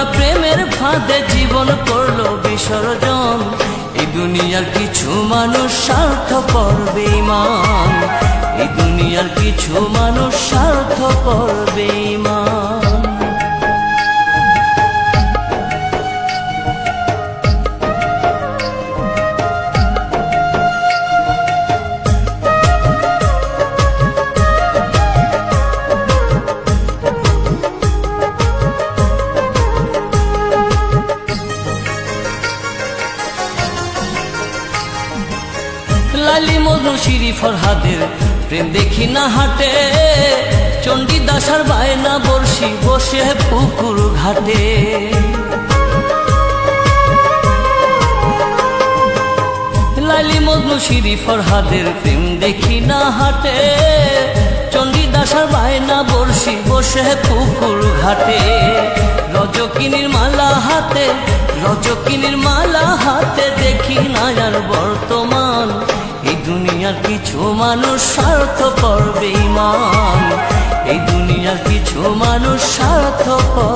কতজনা প্রেমের ফাঁদে জীবন করল বিসর্জন। এই দুনিয়ার কিছু মানুষ স্বার্থ করবে মান এই দুনিয়ার কিছু মানুষ স্বার্থ বেঈমান। লালি মজনু শিরি ফরহাদের, প্রেম দেখি না হাটে। চণ্ডী দাসার বায়না বর্ষি বসে পুকুর ঘাটে। লালি মজনু শিরি ফরহাদের, প্রেম দেখি না হাটে। চণ্ডী দাসার বায়না বর্ষি বসে পুকুর ঘাটে। রজকিনীর মালা হাতে, রজকিনীর মালা হাতে দেখি না আর বর্তমান। দুনিয়ার কিছু মানুষ স্বার্থ স্বার্থপর বেঈমান। এই দুনিয়ার কিছু মানুষ স্বার্থপর বেঈমান